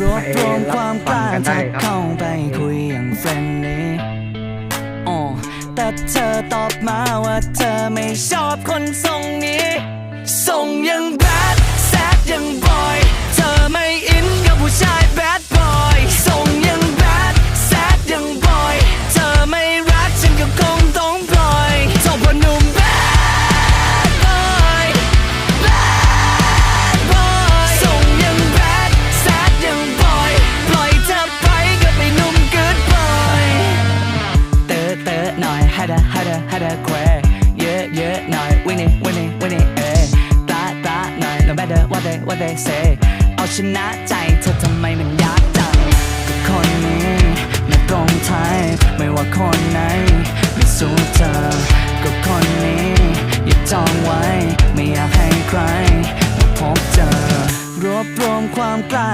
รวบรวมความกล้าฟังกันได้ทักครับเข้าไปคุยอย่างเฟรนนี้อ๋อแต่เธอตอบมาว่าเธอไม่ชอบ อะหน่อยฮัดดะฮัดดะฮัดดะแควเยอะเยอะหน่อยวินี่วินี่วินี่เอตาตาหน่อย no matter what they what they say เอาชนะใจเธอทำไมมันยากจังก็คนนี้ไม่ตรงไทยไม่ว่าคนไหนไม่สู้เธอก็คนนี้อย่าจองไว้ ไม่อยากให้ใครมาพบเจอรวบรวมความกล้า